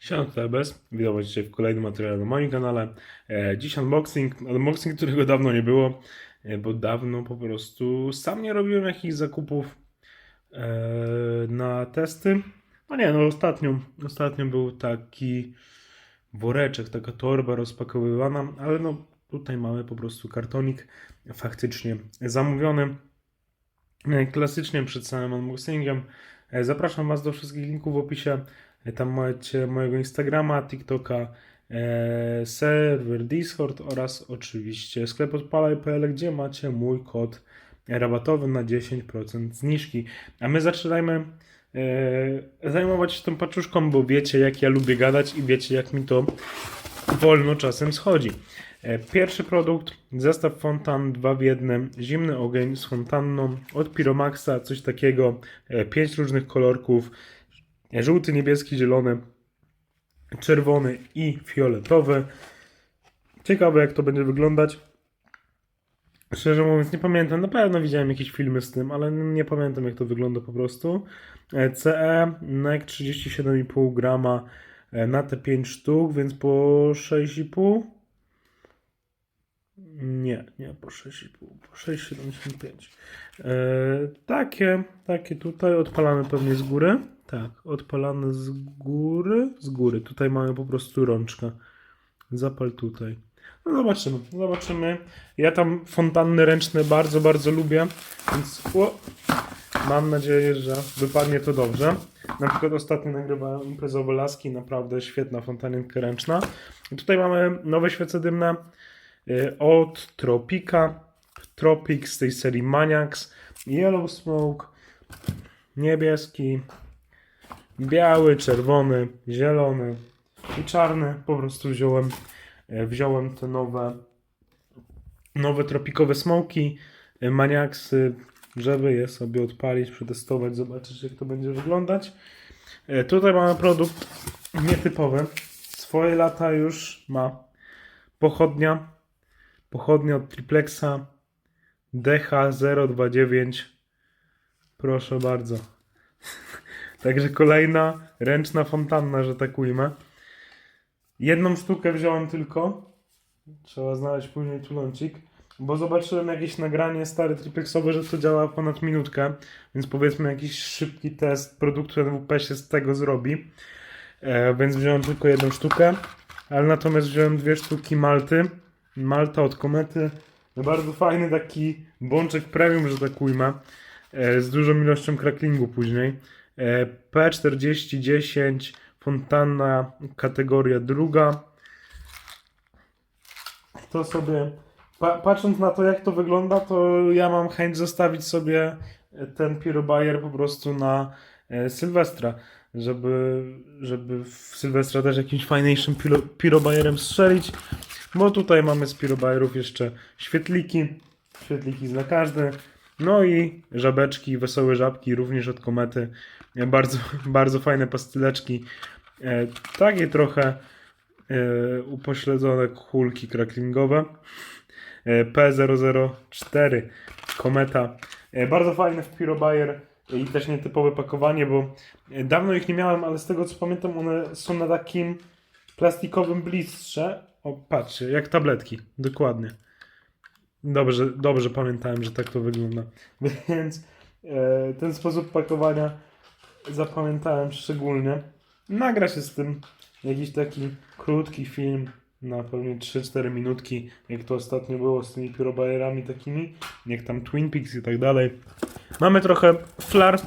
Siema, tutaj Bez. Witam Was dzisiaj w kolejnym materiale na moim kanale. E, dziś unboxing, unboxing, którego dawno nie było, e, bo dawno po prostu sam nie robiłem jakichś zakupów e, na testy. No nie, no ostatnio, ostatnio był taki woreczek, taka torba rozpakowywana, ale no tutaj mamy po prostu kartonik faktycznie zamówiony. Klasycznie przed samym unboxingiem. Zapraszam Was do wszystkich linków w opisie. E, Tam macie mojego Instagrama, TikToka, e, serwer Discord oraz oczywiście sklep odpalaj.pl, gdzie macie mój kod rabatowy na 10% zniżki. A my zaczynajmy e, zajmować się tą paczuszką, bo wiecie jak ja lubię gadać i wiecie jak mi to wolno czasem schodzi. E, Pierwszy produkt, zestaw fontan 2 w 1, zimny ogień z fontanną od Piromaxa, coś takiego, 5 różnych kolorków, e, żółty, niebieski, zielony, czerwony i fioletowy. Ciekawe jak to będzie wyglądać. Szczerze mówiąc nie pamiętam, na pewno widziałem jakieś filmy z tym, ale nie pamiętam jak to wygląda po prostu. CE, NEC 37,5 grama e, na te 5 sztuk, więc po 6,5 nie, nie po 6,5, po 6,75. E, takie, takie tutaj odpalane pewnie z góry. Tak, odpalane z góry. Z góry. Tutaj mamy po prostu rączkę. Zapal tutaj. No zobaczymy, zobaczymy. Ja tam fontanny ręczne bardzo, bardzo lubię, więc o, mam nadzieję, że wypadnie to dobrze. Na przykład ostatnio nagrywałem imprezowe laski, naprawdę świetna fontanienka ręczna. I tutaj mamy nowe świece dymne y, od Tropika, Tropic z tej serii Maniacs, Yellow Smoke, niebieski, biały, czerwony, zielony i czarny. Po prostu wziąłem, e, wziąłem te nowe, nowe tropikowe smoki, e, maniaksy, żeby je sobie odpalić, przetestować, zobaczyć jak to będzie wyglądać. E, Tutaj mamy produkt nietypowy. Swoje lata już ma pochodnia. Pochodnia od Triplexa DH029. Proszę bardzo. Także kolejna ręczna fontanna, że tak ujmę. Jedną sztukę wziąłem tylko. Trzeba znaleźć później tulącik. Bo zobaczyłem jakieś nagranie stare triplexowe, że to działa ponad minutkę. Więc powiedzmy jakiś szybki test produktu NWP się z tego zrobi. E, więc wziąłem tylko jedną sztukę. Ale natomiast wziąłem dwie sztuki Malty. Malta od Komety. Bardzo fajny taki bączek premium, że tak ujmę. E, z dużą ilością cracklingu później. E, P4010 fontanna kategoria druga. To sobie, pa, patrząc na to jak to wygląda, to ja mam chęć zostawić sobie ten Pyrobayer po prostu na e, Sylwestra, żeby, żeby w Sylwestra też jakimś fajniejszym piro- Pyrobayerem strzelić, bo tutaj mamy z Pyrobayerów jeszcze świetliki, świetliki z na każdy, no i żabeczki, wesołe żabki również od komety. E, Bardzo, bardzo fajne pastyleczki. E, takie trochę e, upośledzone kulki cracklingowe. E, P004 kometa. Bardzo fajne w Pyrobayer i też nietypowe pakowanie, bo dawno ich nie miałem, ale z tego co pamiętam one są na takim plastikowym blistrze. O, patrzcie, jak tabletki, dokładnie. Dobrze, dobrze pamiętałem, że tak to wygląda. Więc e, ten sposób pakowania zapamiętałem szczególnie. Nagra się z tym jakiś taki krótki film na pewnie 3-4 minutki, jak to ostatnio było z tymi pyrobajerami takimi, jak tam Twin Peaks i tak dalej. Mamy trochę flar.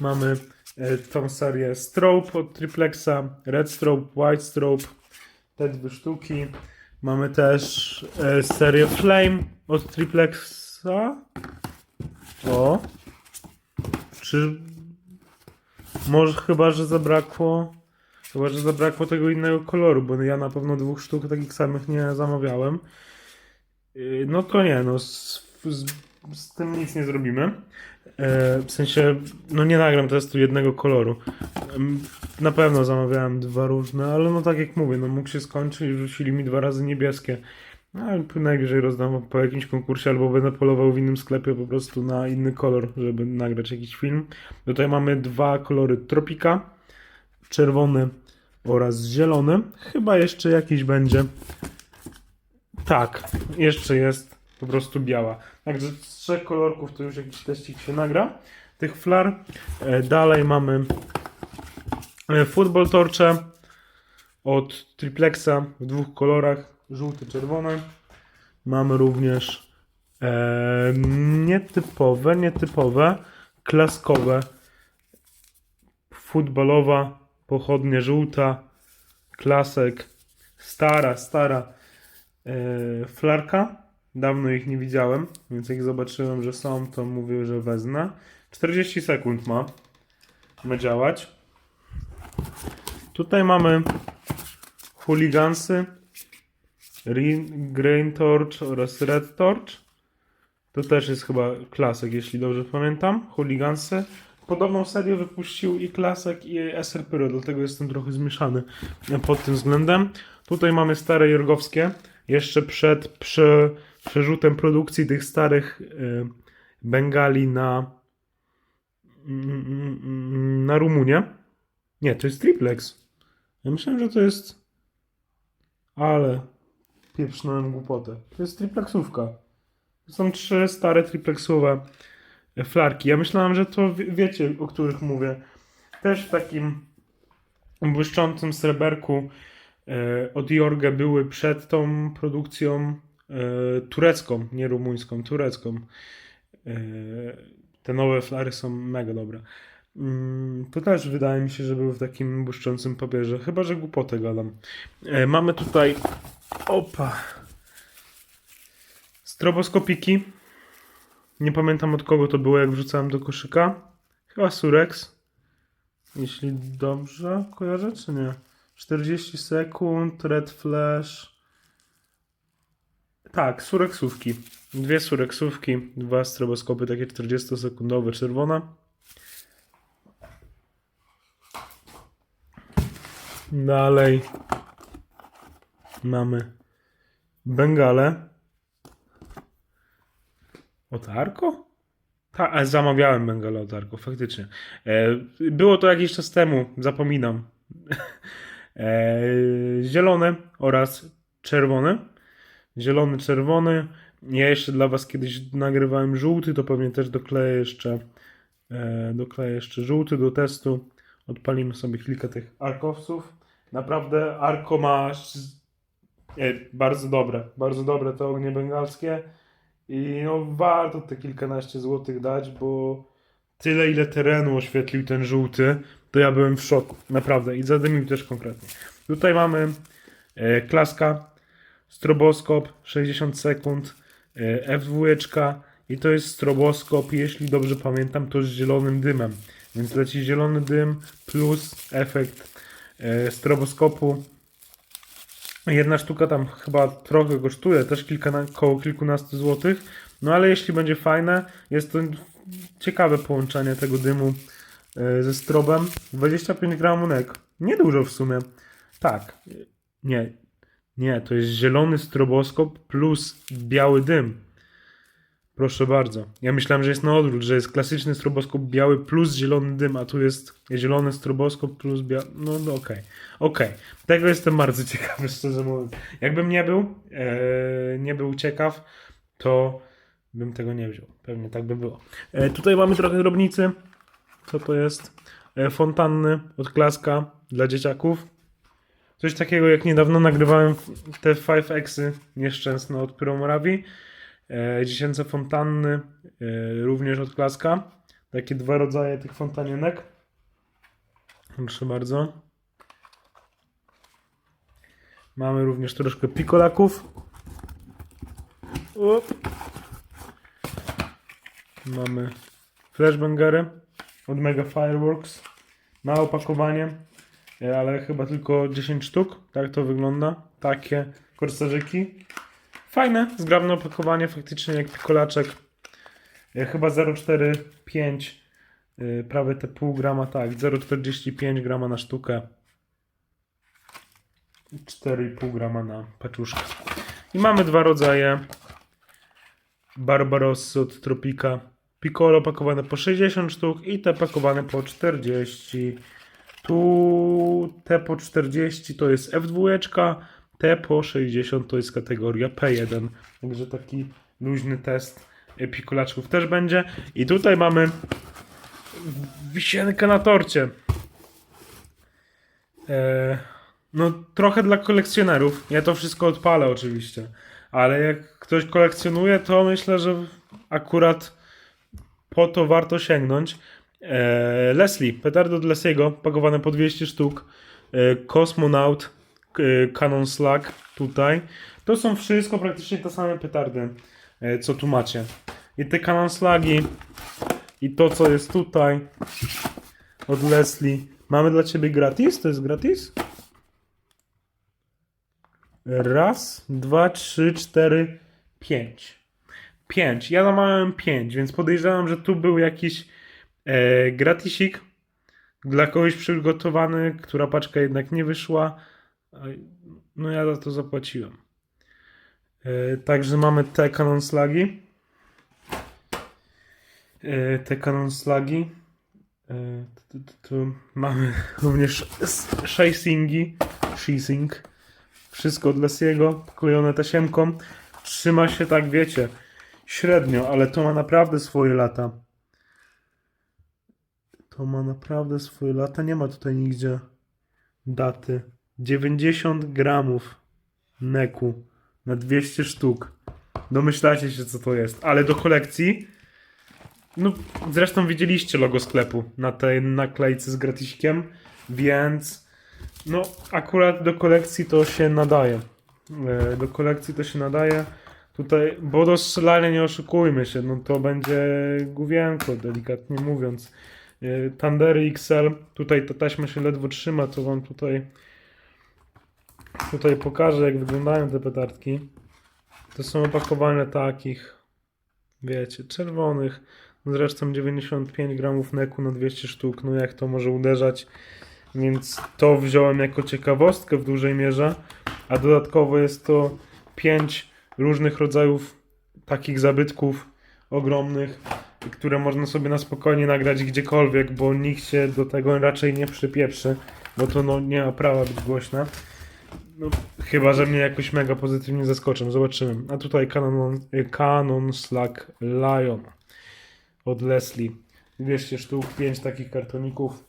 Mamy e, tą serię Strobe od Triplexa, Red Strobe, White Strobe, te dwie sztuki. Mamy też e, serię Flame od Triplexa. O. Czy może chyba, że zabrakło. Chyba, że zabrakło tego innego koloru, bo ja na pewno dwóch sztuk takich samych nie zamawiałem. Yy, No to nie, no z, z, z tym nic nie zrobimy. E, w sensie, no nie nagram testu jednego koloru. Em, Na pewno zamawiałem dwa różne, ale no tak jak mówię, no mógł się skończyć i wrzucili mi dwa razy niebieskie. No, ale najwyżej rozdam po jakimś konkursie albo będę polował w innym sklepie po prostu na inny kolor, żeby nagrać jakiś film. Tutaj mamy dwa kolory Tropika. czerwony oraz zielony. Chyba jeszcze jakiś będzie. Tak, jeszcze jest po prostu biała. Także z trzech kolorków to już jakiś teścik się nagra. Tych flar. E, Dalej mamy e, Football Torcze od Triplexa w dwóch kolorach, żółty, czerwony. Mamy również e, nietypowe, nietypowe, klaskowe, futbolowa, pochodnie żółta, klasek, stara, stara e, flarka. Dawno ich nie widziałem, więc jak zobaczyłem, że są, to mówię, że wezmę. 40 sekund ma, ma działać. Tutaj mamy Hooligansy, Re- Green Torch oraz Red Torch. To też jest chyba klasek, jeśli dobrze pamiętam. Hooligansy. Podobną serię wypuścił i klasek i SR dlatego jestem trochę zmieszany pod tym względem. Tutaj mamy stare jorgowskie, jeszcze przed prze, przerzutem produkcji tych starych y, Bengali na, na Rumunię. Nie, to jest triplex. Ja myślałem, że to jest. Ale pieprznąłem głupotę. To jest triplexówka. Są trzy stare triplexowe flarki. Ja myślałem, że to wie- wiecie, o których mówię. Też w takim błyszczącym sreberku e, od Jorge były przed tą produkcją turecką, nie rumuńską, turecką. E, te nowe flary są mega dobre. Mm, To też wydaje mi się, że były w takim błyszczącym papierze. Chyba, że głupotę gadam. E, Mamy tutaj. Opa. Stroboskopiki. Nie pamiętam od kogo to było, jak wrzucałem do koszyka. Chyba Surex. Jeśli dobrze kojarzę, czy nie? 40 sekund, Red Flash. Tak, Surexówki. Dwie Surexówki, dwa stroboskopy takie 40-sekundowe, czerwone. Dalej mamy Bengale. Otarko? Tak, zamawiałem Bengale Otarko, faktycznie. E, było to jakiś czas temu, zapominam. e, zielone oraz czerwone. Zielony, czerwony. Ja jeszcze dla Was kiedyś nagrywałem żółty, to pewnie też dokleję jeszcze, e, dokleję jeszcze żółty do testu. Odpalimy sobie kilka tych arkowców. Naprawdę Arko ma e, bardzo dobre, bardzo dobre te ognie bengalskie. I no warto te kilkanaście złotych dać, bo tyle ile terenu oświetlił ten żółty, to ja byłem w szoku. Naprawdę. I zadymił też konkretnie. Tutaj mamy e, klaska, stroboskop, 60 sekund, e, F2 i to jest stroboskop, jeśli dobrze pamiętam, to z zielonym dymem. Więc leci zielony dym plus efekt e, stroboskopu. Jedna sztuka tam chyba trochę kosztuje, też kilka, koło kilkunastu złotych. No ale jeśli będzie fajne, jest to ciekawe połączenie tego dymu e, ze strobem. 25 gramunek. Niedużo w sumie. Tak. Nie. Nie, to jest zielony stroboskop plus biały dym. Proszę bardzo. Ja myślałem, że jest na odwrót, że jest klasyczny stroboskop biały plus zielony dym, a tu jest zielony stroboskop plus biały. No, no okej. Okej. Tego jestem bardzo ciekawy, szczerze mówiąc. Jakbym nie był, e, nie był ciekaw, to bym tego nie wziął. Pewnie tak by było. E, tutaj mamy trochę drobnicy. Co to jest? E, fontanny od klaska dla dzieciaków. Coś takiego jak niedawno nagrywałem te 5Xy nieszczęsne od Pyromorawi. E, dziecięce fontanny e, również od klaska. Takie dwa rodzaje tych fontanienek. Proszę bardzo. Mamy również troszkę pikolaków. Up. Mamy flashbangery od Mega Fireworks. Małe opakowanie, ale chyba tylko 10 sztuk. Tak to wygląda. Takie korsarzyki. Fajne, zgrabne opakowanie, faktycznie jak pikolaczek. E, Chyba 0,45 e, prawie te pół grama, tak, 0,45 grama na sztukę. 4,5 grama na paczuszkę. I mamy dwa rodzaje Barbarossy od Tropika. Piccolo pakowane po 60 sztuk i te pakowane po 40. Tu T po 40 to jest F2, T po 60 to jest kategoria P1. Także taki luźny test pikulaczków też będzie. I tutaj mamy wisienkę na torcie. E, no, trochę dla kolekcjonerów. Ja to wszystko odpalę oczywiście. Ale jak ktoś kolekcjonuje, to myślę, że akurat po to warto sięgnąć. E, Leslie, petardo od Lesiego, pakowane po 200 sztuk. E, Cosmonaut, e, Canon Slug tutaj. To są wszystko praktycznie te same petardy, co tu macie. I te Canon Slugi, i to co jest tutaj od Leslie. Mamy dla ciebie gratis? To jest gratis? Raz, dwa, trzy, cztery, pięć. Pięć. Ja zamawiałem pięć, więc podejrzewam, że tu był jakiś e, gratisik dla kogoś przygotowany, która paczka jednak nie wyszła. No ja za to zapłaciłem. E, także mamy te Canon Slugi. E, te Canon Slugi. E, tu, tu, tu mamy również shacingi. Shacing. Wszystko od Lesiego, poklejone tasiemką. Trzyma się tak, wiecie, średnio, ale to ma naprawdę swoje lata. To ma naprawdę swoje lata. Nie ma tutaj nigdzie daty. 90 gramów neku na 200 sztuk. Domyślacie się, co to jest. Ale do kolekcji. No, zresztą widzieliście logo sklepu na tej naklejce z gratiskiem, więc no, akurat do kolekcji to się nadaje. E, Do kolekcji to się nadaje. Tutaj, bo do strzelania nie oszukujmy się, no to będzie główienko, delikatnie mówiąc. E, Tandery XL, tutaj ta taśma się ledwo trzyma, co wam tutaj tutaj pokażę, jak wyglądają te petardki. To są opakowania takich, wiecie, czerwonych. Zresztą 95 gramów neku na 200 sztuk, no jak to może uderzać? Więc to wziąłem jako ciekawostkę w dużej mierze, a dodatkowo jest to 5 różnych rodzajów takich zabytków ogromnych, które można sobie na spokojnie nagrać gdziekolwiek, bo nikt się do tego raczej nie przypieprzy, bo to no, nie ma prawa być głośne. No, chyba, że mnie jakoś mega pozytywnie zaskoczą, zobaczymy. A tutaj Canon, Canon Slack Lion od Leslie. 200 sztuk, 5 takich kartoników.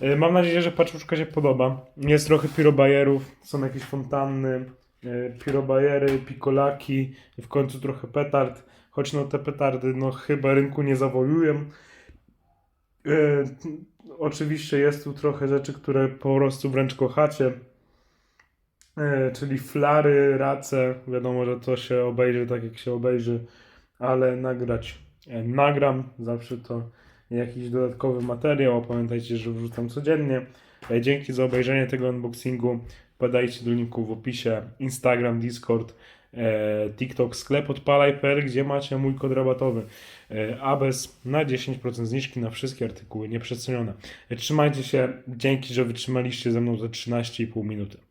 E, Mam nadzieję, że paczuszka się podoba. Jest trochę pirobajerów, są jakieś fontanny, e, pirobajery, pikolaki, w końcu trochę petard. Choć no te petardy no chyba rynku nie zawojują. E, Oczywiście jest tu trochę rzeczy, które po prostu wręcz kochacie. E, Czyli flary, race. Wiadomo, że to się obejrzy tak jak się obejrzy, ale nagrać e, nagram. Zawsze to jakiś dodatkowy materiał. Pamiętajcie, że wrzucam codziennie. E, Dzięki za obejrzenie tego unboxingu. Podajcie do linku w opisie Instagram, Discord, TikTok, sklep odpalaj.pl, gdzie macie mój kod rabatowy e, ABES na 10% zniżki na wszystkie artykuły nieprzecenione. E, Trzymajcie się. Dzięki, że wytrzymaliście ze mną te 13,5 minuty.